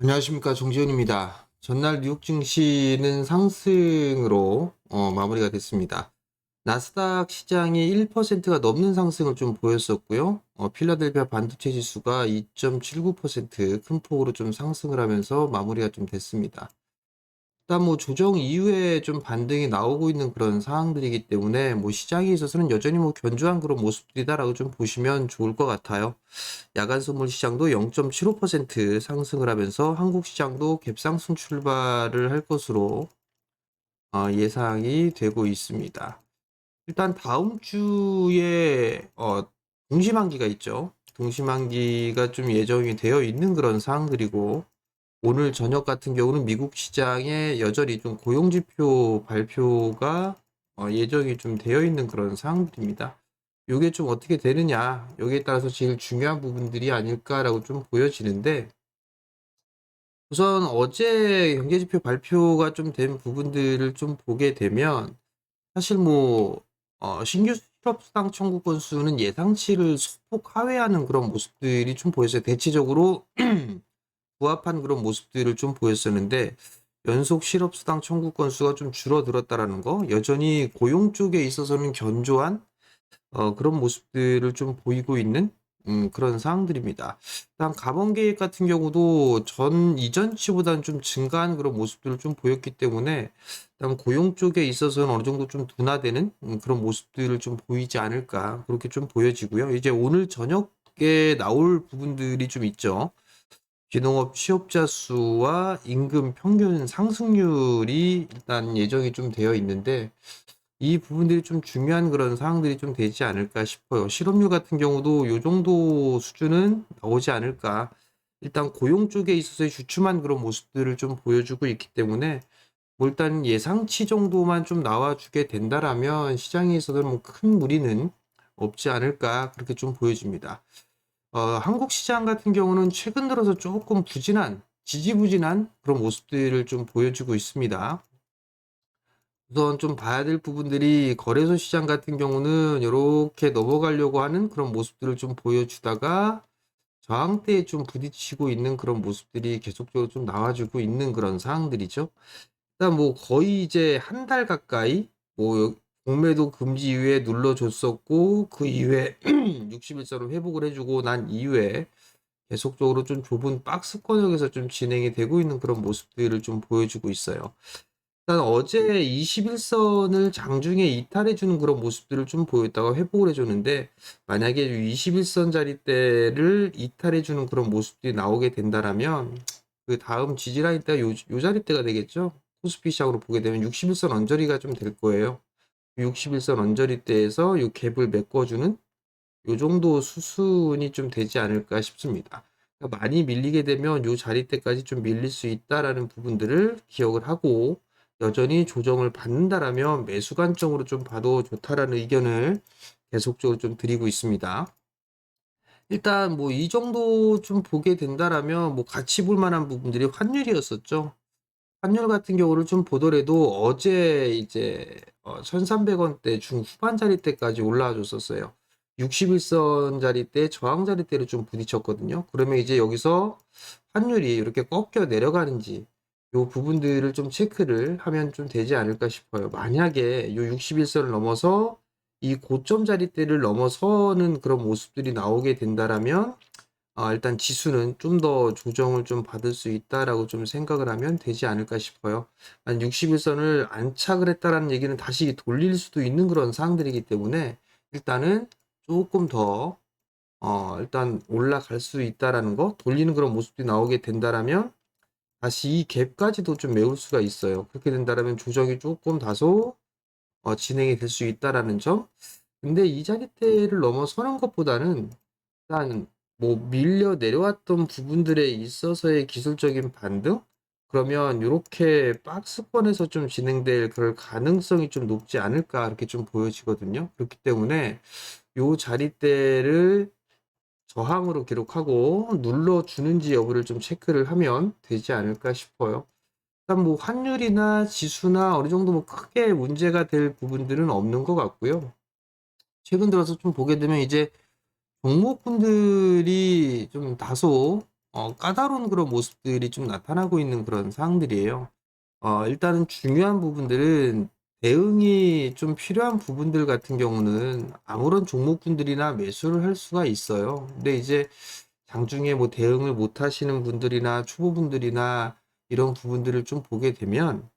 안녕하십니까 정지훈입니다. 전날 뉴욕 증시는 상승으로 어, 마무리가 됐습니다. 나스닥 시장이 1%가 넘는 상승을 좀 보였었고요. 어, 필라델피아 반도체 지수가 2.79%큰 폭으로 좀 상승을 하면서 마무리가 좀 됐습니다. 일단 뭐 조정 이후에 좀 반등이 나오고 있는 그런 상황들이기 때문에 뭐 시장에 있어서는 여전히 뭐 견조한 그런 모습들이다라고 좀 보시면 좋을 것 같아요. 야간 선물 시장도 0.75% 상승을 하면서 한국 시장도 갭상승 출발을 할 것으로 어, 예상이 되고 있습니다. 일단 다음 주에 어, 동시만기가 있죠. 동시만기가 좀 예정이 되어 있는 그런 상황들이고 오늘 저녁 같은 경우는 미국 시장에 여전히 좀 고용 지표 발표가 어, 예정이 좀 되어 있는 그런 상황들입니다. 요게 좀 어떻게 되느냐, 여기에 따라서 제일 중요한 부분들이 아닐까라고 좀 보여지는데, 우선 어제 경제지표 발표가 좀 된 부분들을 좀 보게 되면, 사실 뭐, 어, 신규 실업수당 청구 건수는 예상치를 소폭 하회하는 그런 모습들이 좀 보였어요. 대체적으로 부합한 그런 모습들을 좀 보였었는데 연속 실업수당 청구 건수가 좀 줄어들었다라는 거, 여전히 고용 쪽에 있어서는 견조한 어, 그런 모습들을 좀 보이고 있는 음, 그런 상황들입니다. 일단 가번 계획 같은 경우도 전 이전 치보다는 좀 증가한 그런 모습들을 좀 보였기 때문에 일단 고용 쪽에 있어서는 어느 정도 좀 둔화되는 음, 그런 모습들을 좀 보이지 않을까 그렇게 좀 보여지고요. 이제 오늘 저녁에 나올 부분들이 좀 있죠. 귀농업 취업자 수와 임금 평균 상승률이 일단 예정이 좀 되어 있는데 이 부분들이 좀 중요한 그런 사항들이 좀 되지 않을까 싶어요. 실업률 같은 경우도 요 정도 수준은 나오지 않을까. 일단 고용 쪽에 있어서의 주춤한 그런 모습들을 좀 보여주고 있기 때문에 뭐 일단 예상치 정도만 좀 나와주게 된다라면 시장에서는 뭐 큰 무리는 없지 않을까 그렇게 좀 보여집니다. 어, 한국 시장 같은 경우는 최근 들어서 조금 부진한, 지지부진한 그런 모습들을 좀 보여주고 있습니다. 우선 좀 봐야 될 부분들이 거래소 시장 같은 경우는 이렇게 넘어가려고 하는 그런 모습들을 좀 보여주다가 저항대에 좀 부딪히고 있는 그런 모습들이 계속적으로 좀 나와주고 있는 그런 상황들이죠. 일단 뭐 거의 이제 한 달 가까이 뭐 공매도 금지 이후에 눌러줬었고 그 이후에 60일선을 회복을 해주고 난 이후에 계속적으로 좀 좁은 박스 권역에서 좀 진행이 되고 있는 그런 모습들을 좀 보여주고 있어요. 일단 어제 21선을 장중에 이탈해 주는 그런 모습들을 좀 보였다가 회복을 해줬는데 만약에 21선 자리대를 이탈해 주는 그런 모습들이 나오게 된다라면 그 다음 지지라인 때가 요, 요 자리대가 되겠죠. 코스피 시장으로 보게 되면 61선 언저리가 좀 될 거예요. 61선 언저리대에서 요 갭을 메꿔주는 요 정도 수순이 좀 되지 않을까 싶습니다. 그러니까 많이 밀리게 되면 요 자리대까지 좀 밀릴 수 있다라는 부분들을 기억을 하고 여전히 조정을 받는다라면 매수 관점으로 좀 봐도 좋다라는 의견을 계속적으로 좀 드리고 있습니다. 일단 뭐 이 정도 좀 보게 된다라면 뭐 같이 볼 만한 부분들이 환율이었었죠. 환율 같은 경우를 좀 보더라도 어제 이제 어 1,300원대 중후반 자리대까지 올라와 줬었어요. 61선 자리대, 저항 자리대를 좀 부딪혔거든요. 그러면 이제 여기서 환율이 이렇게 꺾여 내려가는지 요 부분들을 좀 체크를 하면 좀 되지 않을까 싶어요. 만약에 요 61선을 넘어서 이 고점 자리대를 넘어서는 그런 모습들이 나오게 된다라면 아, 일단 지수는 좀 더 조정을 좀 받을 수 있다라고 좀 생각을 하면 되지 않을까 싶어요. 한 61선을 안착을 했다라는 얘기는 다시 돌릴 수도 있는 그런 사항들이기 때문에 일단은 조금 더 어, 일단 올라갈 수 있다라는 거, 돌리는 그런 모습들이 나오게 된다라면 다시 이 갭까지도 좀 메울 수가 있어요. 그렇게 된다라면 조정이 조금 다소 어, 진행이 될 수 있다라는 점. 근데 이 자리대를 넘어서는 것보다는 일단 뭐 밀려 내려왔던 부분들에 있어서의 기술적인 반등? 그러면 이렇게 박스권에서 좀 진행될 그럴 가능성이 좀 높지 않을까 이렇게 좀 보여지거든요. 그렇기 때문에 요 자리대를 저항으로 기록하고 눌러주는지 여부를 좀 체크를 하면 되지 않을까 싶어요. 일단 뭐 환율이나 지수나 어느 정도 뭐 크게 문제가 될 부분들은 없는 것 같고요. 최근 들어서 좀 보게 되면 이제 종목군들이 좀 다소 어, 까다로운 그런 모습들이 좀 나타나고 있는 그런 상황들이에요. 어, 일단은 중요한 부분들은 대응이 좀 필요한 부분들 같은 경우는 아무런 종목분들이나 매수를 할 수가 있어요. 근데 이제 장중에 뭐 대응을 못 하시는 분들이나 초보분들이나 이런 부분들을 좀 보게 되면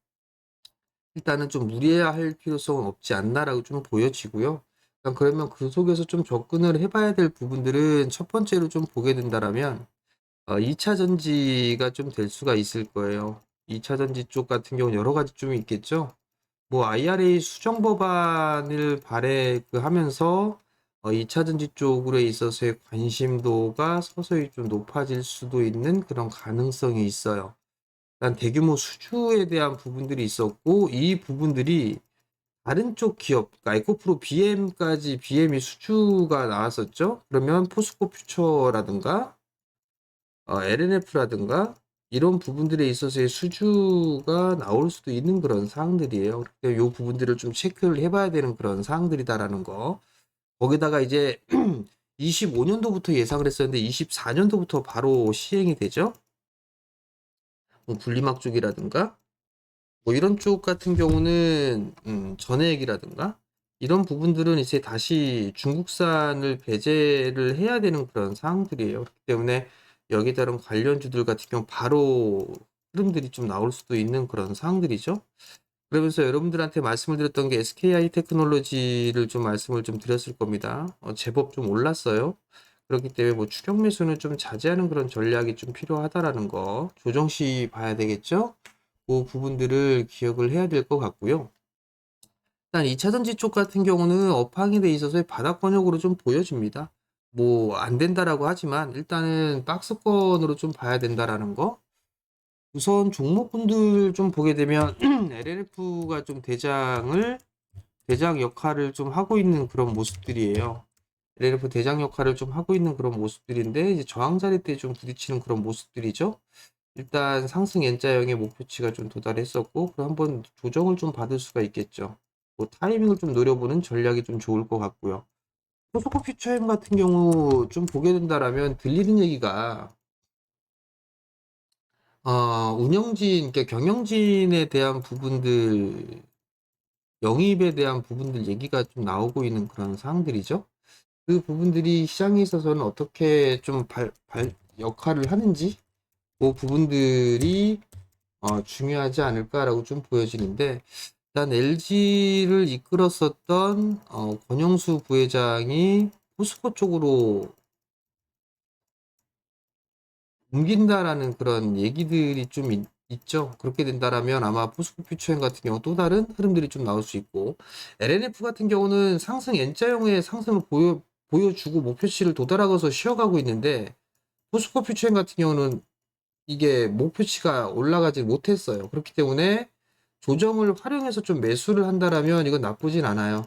일단은 좀 무리해야 할 필요성은 없지 않나라고 좀 보여지고요. 일단 그러면 그 속에서 좀 접근을 해봐야 될 부분들은 첫 번째로 좀 보게 된다라면 어, 2차 전지가 좀 될 수가 있을 거예요. 2차 전지 쪽 같은 경우는 여러 가지 좀 있겠죠. 뭐 IRA 수정 법안을 발의 그 하면서 어, 2차 전지 쪽으로 있어서의 관심도가 서서히 좀 높아질 수도 있는 그런 가능성이 있어요. 일단 대규모 수주에 대한 부분들이 있었고 이 부분들이 다른 쪽 기업, 그러니까 에코프로 BM까지 BM이 수주가 나왔었죠. 그러면 포스코 퓨처라든가 어, LNF라든가 이런 부분들에 있어서의 수주가 나올 수도 있는 그런 사항들이에요. 이 부분들을 좀 체크를 해봐야 되는 그런 사항들이다라는 거. 거기다가 이제 25년도부터 예상을 했었는데 24년도부터 바로 시행이 되죠. 뭐 분리막 쪽이라든가 뭐 이런 쪽 같은 경우는 음, 전액이라든가 이런 부분들은 이제 다시 중국산을 배제를 해야 되는 그런 사항들이에요. 때문에 여기에 따른 관련주들 같은 경우 바로 흐름들이 좀 나올 수도 있는 그런 사항들이죠. 그러면서 여러분들한테 말씀을 드렸던 게 SKI 테크놀로지를 좀 말씀을 좀 드렸을 겁니다. 어, 제법 좀 올랐어요. 그렇기 때문에 뭐 추격 매수는 좀 자제하는 그런 전략이 좀 필요하다라는 거 조정 시 봐야 되겠죠. 그 부분들을 기억을 해야 될 것 같고요. 일단 2차 전지 쪽 같은 경우는 업황에 돼 있어서 바닥 권역으로 좀 보여집니다. 뭐 안 된다라고 하지만 일단은 박스권으로 좀 봐야 된다라는 거. 우선 종목군들 좀 보게 되면 LLF가 좀 대장을 대장 역할을 좀 하고 있는 그런 모습들이에요. LLF 대장 역할을 좀 하고 있는 그런 모습들인데 이제 저항 자리 때 좀 부딪히는 그런 모습들이죠. 일단 상승 N자형의 목표치가 좀 도달했었고 그럼 한번 조정을 좀 받을 수가 있겠죠. 뭐 타이밍을 좀 노려보는 전략이 좀 좋을 것 같고요. 포스코 퓨처엠 같은 경우 좀 보게 된다라면 들리는 얘기가 어, 운영진, 그러니까 경영진에 대한 부분들, 영입에 대한 부분들 얘기가 좀 나오고 있는 그런 사항들이죠. 그 부분들이 시장에 있어서는 어떻게 좀 발, 발, 역할을 하는지, 그 부분들이 어, 중요하지 않을까라고 좀 보여지는데, 일단 LG를 이끌었었던 어, 권영수 부회장이 포스코 쪽으로 옮긴다라는 그런 얘기들이 좀 있, 죠. 그렇게 된다라면 아마 포스코 퓨처엔 같은 경우 또 다른 흐름들이 좀 나올 수 있고 LNF 같은 경우는 상승 N자형의 상승을 보여 보여주고 목표치를 도달하고서 쉬어가고 있는데 포스코 퓨처엔 같은 경우는 이게 목표치가 올라가지 못했어요. 그렇기 때문에 조정을 활용해서 좀 매수를 한다라면 이건 나쁘진 않아요.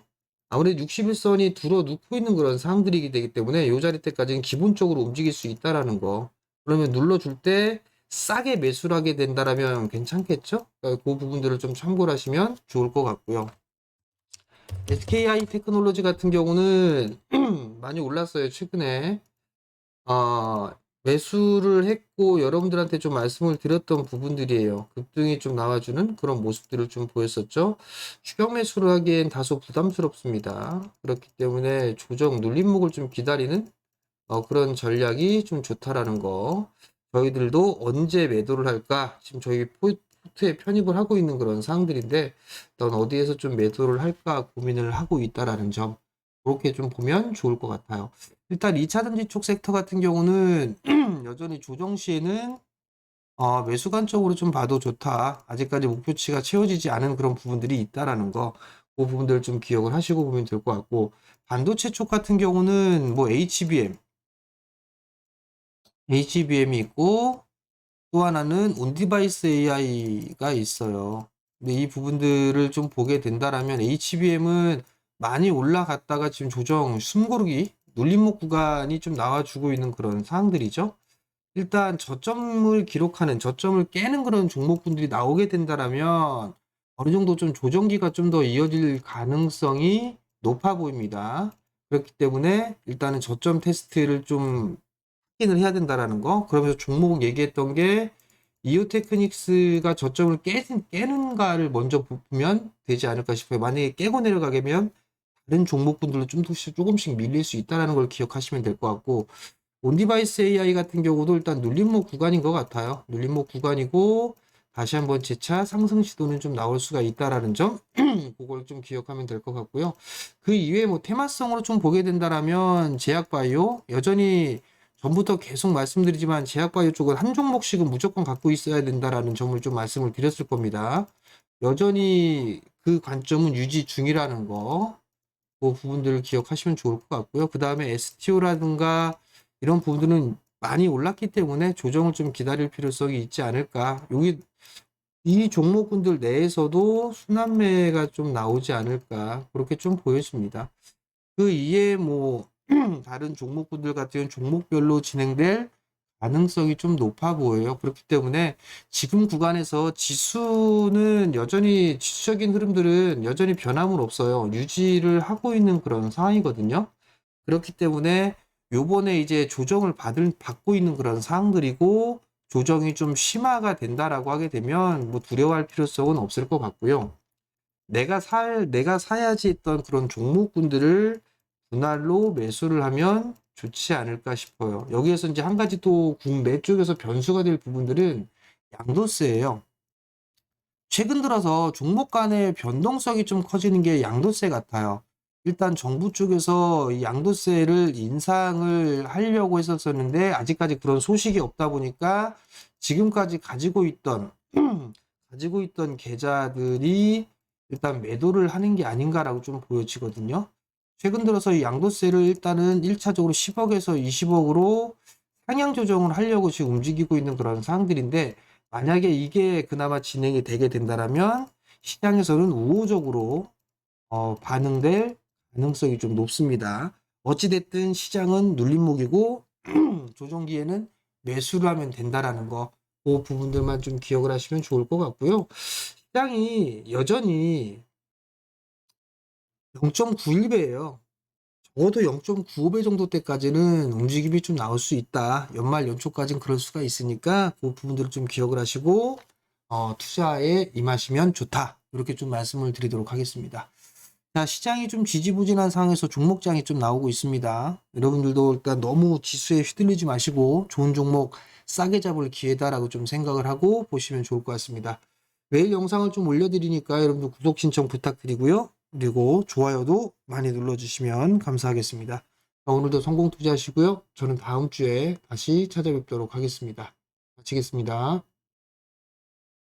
아무래도 61선이 들어 눕고 있는 그런 상황들이기 되기 때문에 이 자리 때까지는 기본적으로 움직일 수 있다라는 거. 그러면 눌러줄 때 싸게 매수를 하게 된다라면 괜찮겠죠? 그러니까 그 부분들을 좀 참고를 하시면 좋을 것 같고요. SKI 테크놀로지 같은 경우는 많이 올랐어요, 최근에. 어, 매수를 했고 여러분들한테 좀 말씀을 드렸던 부분들이에요. 급등이 좀 나와주는 그런 모습들을 좀 보였었죠. 추격 매수를 하기엔 다소 부담스럽습니다. 그렇기 때문에 조정 눌림목을 좀 기다리는 어, 그런 전략이 좀 좋다라는 거. 저희들도 언제 매도를 할까? 지금 저희 포트에 편입을 하고 있는 그런 사항들인데, 넌 어디에서 좀 매도를 할까 고민을 하고 있다라는 점. 그렇게 좀 보면 좋을 것 같아요. 일단 2차 전지 쪽 섹터 같은 경우는 여전히 조정 시에는 어, 매수 관점으로 좀 봐도 좋다. 아직까지 목표치가 채워지지 않은 그런 부분들이 있다라는 거. 그 부분들을 좀 기억을 하시고 보면 될 것 같고, 반도체 쪽 같은 경우는 뭐 HBM, HBM이 있고 또 하나는 온디바이스 AI가 있어요. 근데 이 부분들을 좀 보게 된다라면 HBM은 많이 올라갔다가 지금 조정 숨고르기 눌림목 구간이 좀 나와주고 있는 그런 사항들이죠. 일단 저점을 기록하는 저점을 깨는 그런 종목군들이 나오게 된다라면 어느 정도 좀 조정기가 좀 더 이어질 가능성이 높아 보입니다. 그렇기 때문에 일단은 저점 테스트를 좀 확인을 해야 된다라는 거. 그러면서 종목 얘기했던 게 이오테크닉스가 저점을 깨, 깨는가를 먼저 보면 되지 않을까 싶어요. 만약에 깨고 내려가면 다른 종목분들로 좀 조금씩, 조금씩 밀릴 수 있다는 걸 기억하시면 될 것 같고 온디바이스 AI 같은 경우도 일단 눌림목 구간인 것 같아요. 눌림목 구간이고 다시 한번 재차 상승 시도는 좀 나올 수가 있다라는 점 그걸 좀 기억하면 될 것 같고요. 그 이외에 뭐 테마성으로 좀 보게 된다라면 제약바이오 여전히 전부터 계속 말씀드리지만 제약바이오 쪽은 한 종목씩은 무조건 갖고 있어야 된다라는 점을 좀 말씀을 드렸을 겁니다. 여전히 그 관점은 유지 중이라는 거, 그 부분들을 기억하시면 좋을 것 같고요. 그 다음에 STO라든가 이런 부분들은 많이 올랐기 때문에 조정을 좀 기다릴 필요성이 있지 않을까. 여기 이 종목군들 내에서도 순환매가 좀 나오지 않을까. 그렇게 좀 보여집니다. 그 이에 뭐 다른 종목군들 같은 종목별로 진행될 가능성이 좀 높아 보여요. 그렇기 때문에 지금 구간에서 지수는 여전히 지수적인 흐름들은 여전히 변함은 없어요. 유지를 하고 있는 그런 상황이거든요. 그렇기 때문에 요번에 이제 조정을 받을 받고 있는 그런 상황들이고 조정이 좀 심화가 된다라고 하게 되면 뭐 두려워할 필요성은 없을 것 같고요. 내가 살 내가 사야지 했던 그런 종목군들을 분할로 매수를 하면 좋지 않을까 싶어요. 여기에서 이제 한 가지 또 국내 쪽에서 변수가 될 부분들은 양도세예요. 최근 들어서 종목 간의 변동성이 좀 커지는 게 양도세 같아요. 일단 정부 쪽에서 이 양도세를 인상을 하려고 했었었는데 아직까지 그런 소식이 없다 보니까 지금까지 가지고 있던 가지고 있던 계좌들이 일단 매도를 하는 게 아닌가라고 좀 보여지거든요. 최근 들어서 이 양도세를 일단은 1차적으로 10억에서 20억으로 상향 조정을 하려고 지금 움직이고 있는 그런 상황들인데 만약에 이게 그나마 진행이 되게 된다라면 시장에서는 우호적으로 어, 반응될 가능성이 좀 높습니다. 어찌됐든 시장은 눌림목이고 조정기에는 매수를 하면 된다라는 거, 그 부분들만 좀 기억을 하시면 좋을 것 같고요. 시장이 여전히 0.91배예요. 적어도 0.95배 정도 때까지는 움직임이 좀 나올 수 있다. 연말 연초까지는 그럴 수가 있으니까 그 부분들을 좀 기억을 하시고 어, 투자에 임하시면 좋다. 이렇게 좀 말씀을 드리도록 하겠습니다. 자, 시장이 좀 지지부진한 상황에서 종목장이 좀 나오고 있습니다. 여러분들도 일단 너무 지수에 휘둘리지 마시고 좋은 종목 싸게 잡을 기회다라고 좀 생각을 하고 보시면 좋을 것 같습니다. 매일 영상을 좀 올려드리니까 여러분들 구독 신청 부탁드리고요. 그리고 좋아요도 많이 눌러주시면 감사하겠습니다. 자, 오늘도 성공 투자하시고요. 저는 다음 주에 다시 찾아뵙도록 하겠습니다. 마치겠습니다.